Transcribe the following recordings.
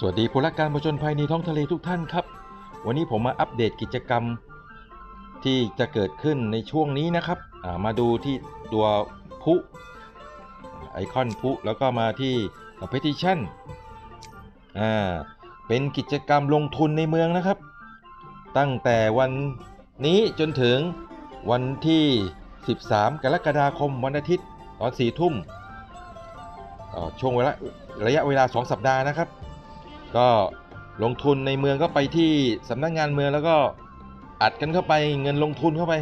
สวัสดีผู้รักการผจญภัยในท้องทะเลทุกท่านครับ วันนี้ผมมาอัปเดตกิจกรรมที่จะเกิดขึ้นในช่วงนี้นะครับมาดูที่ตัวพุไอคอนพุแล้วก็มาที่ competition อ่าเป็นกิจกรรมลงทุนในเมืองนะครับ ตั้งแต่วันนี้จนถึงวันที่ 13 กรกฎาคมวันอาทิตย์ตอน4ทุ่มช่วงเวลาระยะเวลา 2 สัปดาห์นะครับ ก็ลงทุนในเมืองก็ไปที่สำนักงานเมืองแล้วก็อัดกันเข้าไปเงินลงทุนเข้าไป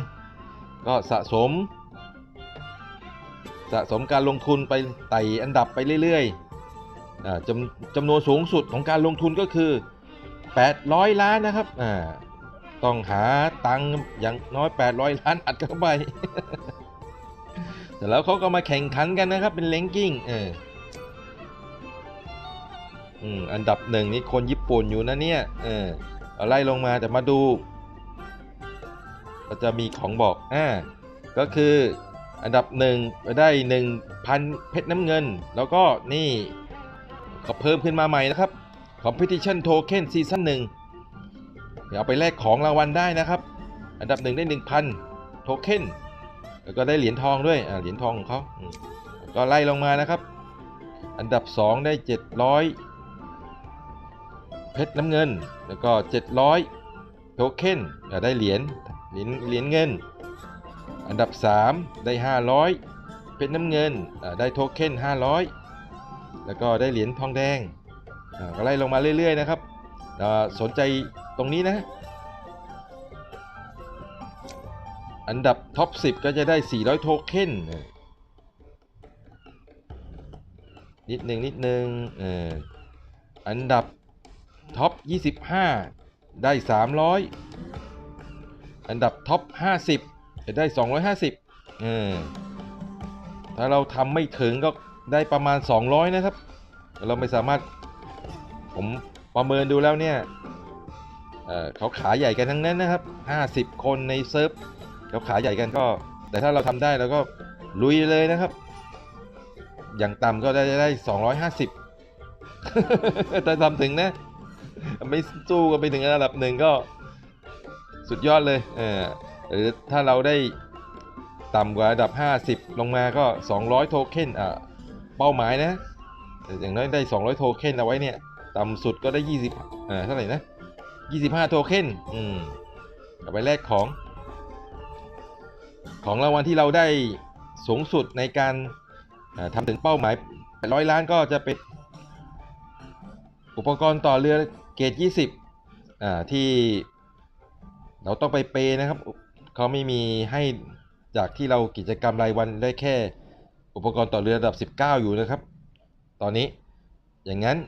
ก็สะสม สะสมการลงทุนไปไต่อันดับไปเรื่อยๆจำจำนวนสูงสุดของการลงทุนก็คือ 800 ล้านนะครับต้องหาตังค์อย่างน้อย 800 ล้านอัดเข้าไปเสร็จแล้วเขาก็มาแข่งขันกันนะครับเป็นเลงกิ้งเออ อืมอันดับหนึ่งนี่คนญี่ปุ่นอยู่นะเนี่ย เออเอาไล่ลงมาแต่มาดูก็จะมีของบอกอ่าก็คืออันดับหนึ่งได้1,000เพชรน้ำเงิน แล้วก็นี่เขาเพิ่มขึ้นมาใหม่นะครับ Competition Token Season 1เดี๋ยวเอาไปแลกของรางวัลได้นะครับ อันดับหนึ่งได้ 1,000 โทเค็นแล้วก็ได้เหรียญทองด้วยอ่าเหรียญทองของเขาก็ไล่ลงมานะครับ อันดับ 2 ได้ 700 เพชรน้ำเงิน แล้วก็ 700 โทเค็นได้เหรียญเหรียญเหรียญเงิน อันดับ 3 ได้ 500 เพชรน้ำเงินได้โทเค็น500 แล้วก็ได้เหรียญทองแดงก็ไล่ลงมาเรื่อย ๆ นะครับสนใจตรงนี้นะ อันดับท็อป 10 ก็จะได้ 400 โทเค็นนิดหนึ่งนิดหนึ่งเอออันดับ ท็อป 25 ได้ 300 อันดับท็อป 50 จะได้ 250เออถ้าเราทำไม่ถึงก็ได้ประมาณ 200 นะครับ เราไม่สามารถ ผมประเมินดูแล้วเนี่ยเเขาขาใหญ่กันทั้งนั้นนะครับ 50 คนในเซิร์ฟเขาขาใหญ่กันก็ แต่ถ้าเราทำได้เราก็ลุยเลยนะครับ อย่างต่ำก็ได้ได้ 250ถ้าทำถึงนะ ไม่สู้กันไปถึงระดับหนึ่งก็สุดยอดเลยเออหรือถ้าเราได้ต่ำกว่าระดับ 50 ลงมาก็ 200 โทเค็นอะเป้าหมายนะ อย่างน้อยได้ 200 โทเค็นเอาไว้เนี่ย ต่ำสุดก็ได้ 20อ่าเท่าไหร่นะ 25 โทเค็นอืมเอาไปแลกของ ของรางวัลที่เราได้สูงสุดในการาทำถึงเป้าหมาย 800 ล้านก็จะเป็นอุปกรณ์ต่อเรือ เกรด20อ่าที่เราต้องไปเปย์นะครับเขาไม่มีให้จากที่เรากิจกรรมรายวันได้แค่ อุปกรณ์ต่อเรือระดับ 19 อยู่นะครับ ตอนนี้อย่างนั้น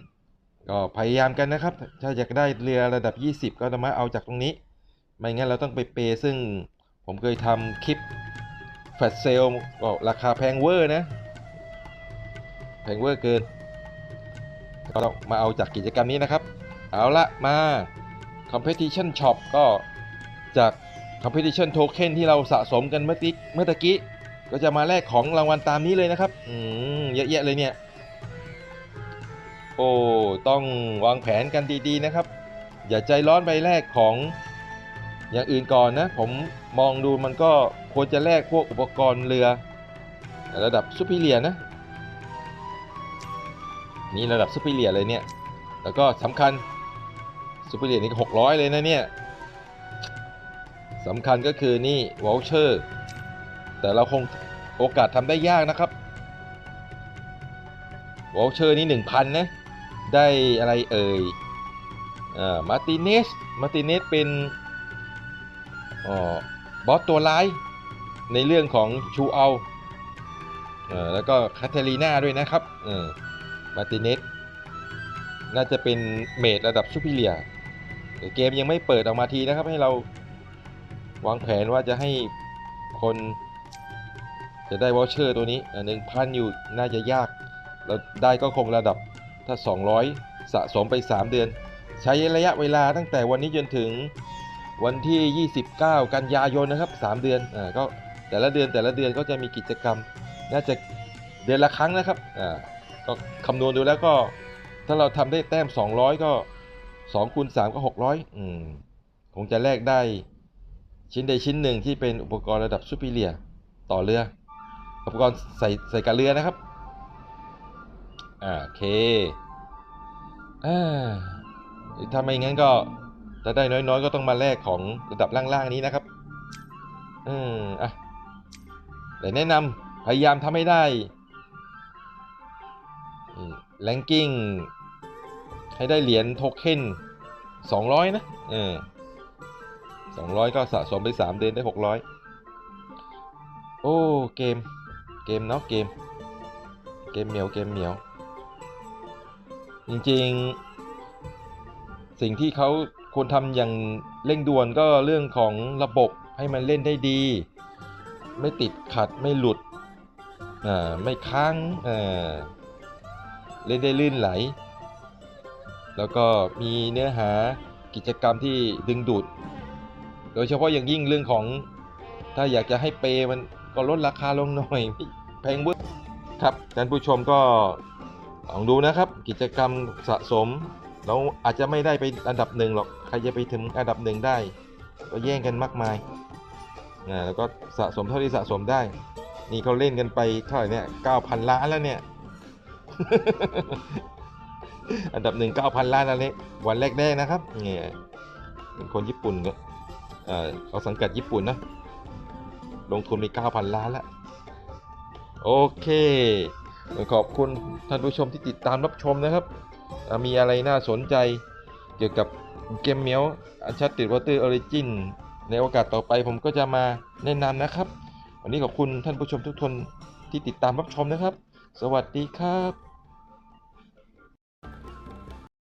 ก็พยายามกันนะครับ ถ้าอยากได้เรือระดับ 20 ก็ต้องมาเอาจากตรงนี้ ไม่งั้นเราต้องไปเปย์ซึ่งผมเคยทำคลิปแฟลชเซลก็ราคาแพงเวอร์นะ แพงเวอร์เกิน ก็ต้องมาเอาจากกิจกรรมนี้นะครับ เอาละมา Competition Shop ก็จาก Competition Token ที่เราสะสมกันเมื่อกี้เมื่อตะกี้ ก็จะมาแลกของรางวัลตามนี้เลยนะครับ อืมเยอะแยะเลยเนี่ย โอ้ ต้องวางแผนกันดีๆนะครับ อย่าใจร้อนไปแลกของอย่างอื่นก่อนนะ ผมมองดูมันก็ควรจะแลกพวกอุปกรณ์เรือ ระดับซูเปอร์เรียนะ นี่ระดับซูเปอร์เรียเลยเนี่ย แล้วก็สำคัญ ซูเปอร์เรียนี่หกร้อยเลยนะเนี่ยสำคัญก็คือนี่วอลเชอร์แต่เราคงโอกาสทำได้ยากนะครับวอลเชอร์นี่หนึ่งพันนะ ได้อะไรเอ่ยอ่ามาร์ติเนส มาร์ติเนสเป็นอ๋อบอสตัวร้าย ในเรื่องของชูเอาเออแล้วก็คาเทลีนาด้วยนะครับเออมาร์ติเนสน่าจะเป็นเมดระดับซูเปอร์เรีย แต่เกมยังไม่เปิดออกมาทีนะครับ ให้เราวางแผนว่าจะให้คนจะได้วอชเชอร์ตัวนี้หนึ่งพันอยู่น่าจะยากเราได้ก็คงระดับถ้า 200 สะสมไป 3 เดือน ใช้ระยะเวลาตั้งแต่วันนี้จนถึงวันที่ 29 กันยายนนะครับ 3 เดือนอ่าก็แต่ละเดือนแต่ละเดือนก็จะมีกิจกรรม น่าจะเดือนละครั้งนะครับอ่าก็คำนวณดูแล้วก็ถ้าเราทำได้แต้ม 200 ก็ 2คูณ3ก็600อืมคงจะแลกได้ชิ้นใดชิ้นหนึ่งที่เป็นอุปกรณ์ระดับซูเปอร์เรียต่อเรือ อุปกรณ์ใส่ใส่กับเรือนะครับ อ่าโอเคอ่าถ้าไม่งั้นก็ถ้าได้น้อยๆ ก็ต้องมาแลกของระดับล่างๆนี้นะครับอืมอะแต่แนะนำพยายามทำให้ได้แลงกิ้ง ให้ได้เหรียญโทเค็น200 นะ เออ200 ก็สะสมไป 3 เดือนได้ 600 โอ้ เกม เกมเนาะเกม เกมเหมียว เกมเหมียว จริงๆ สิ่งที่เขาควรทำอย่างเร่งด่วนก็เรื่องของระบบให้มันเล่นได้ดี ไม่ติดขัดไม่หลุด อ่า ไม่ค้าง อ่า เล่นได้ลื่นไหล แล้วก็มีเนื้อหากิจกรรมที่ดึงดูด โดยเฉพาะอย่างยิ่งเรื่องของ ถ้าอยากจะให้เปย์มันก็ลดราคาลงหน่อยแพงเบึ้ครับท่านผู้ชมก็ลองดูนะครับ กิจกรรมสะสมเราอาจจะไม่ได้ไปอันดับหนึ่งหรอกใครจะไปถึงอันดับหนึ่งได้ ก็แย่งกันมากมายนะแล้วก็สะสมเท่าที่สะสมได้ นี่เขาเล่นกันไปเท่าไหร่เนี่ย9,000ล้านแล้วเนี่ย อันดับหนึ่ง9,000ล้านแล้วเนี่ยวันแรกๆนะครับเนี่ยเป็นคนญี่ปุ่นก็เออเขาสังกัดญี่ปุ่นนะ ลงทุนไป9,000ล้านล้วโอเคขอบคุณท่านผู้ชมที่ติดตามรับชมนะครับ มีอะไรน่าสนใจเกี่ยวกับเกมเมียวอันชัดติดวอเตอร์ออริจินในโอกาสต่อไปผมก็จะมาแนะนำนะครับ วันนี้ขอบคุณท่านผู้ชมทุกคนที่ติดตามรับชมนะครับ สวัสดีครับ